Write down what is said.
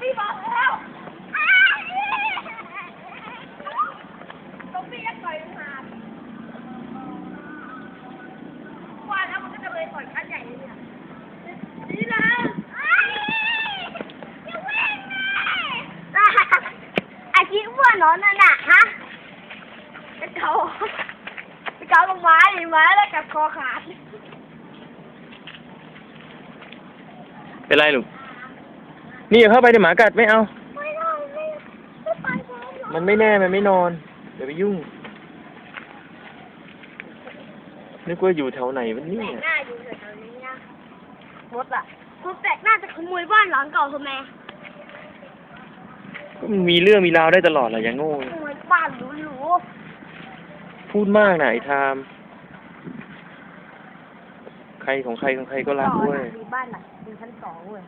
พี่บอกแล้วตัวพี่จะต่อยหาดกว่าแล้วมันก็จะเลยต่อยชั้นใหญ่เลยเนี่ยนี่นะอาชีพอ้นเหรอนั่นน่ะฮะไปเกาไปเกาลงไม้ไม้แล้วกับคอขาดเป็นไรลูก นี่อย่าเข้าไปในหมากัดไม่เอา ไม่ได้ไม่ไม่ไปแล้วเหรอมันไม่แน่มันไม่นอนเดี๋ยวไปยุ่ง นึกว่าอยู่แถวไหนวันนี้แปลกหน้าอยู่แถวๆนี้นะมดอะคนแปลกหน้าจะขโมยบ้านหลังเก่าทำไมก็มันมีเรื่องมีราวได้ตลอดแหละอย่างโง่ ขโมยบ้านหรูพูดมากนะไอ้ทาม ใครของใครของใครก็ๆรักเว้ยมีบ้านหลังมีชั้นสองเว้ย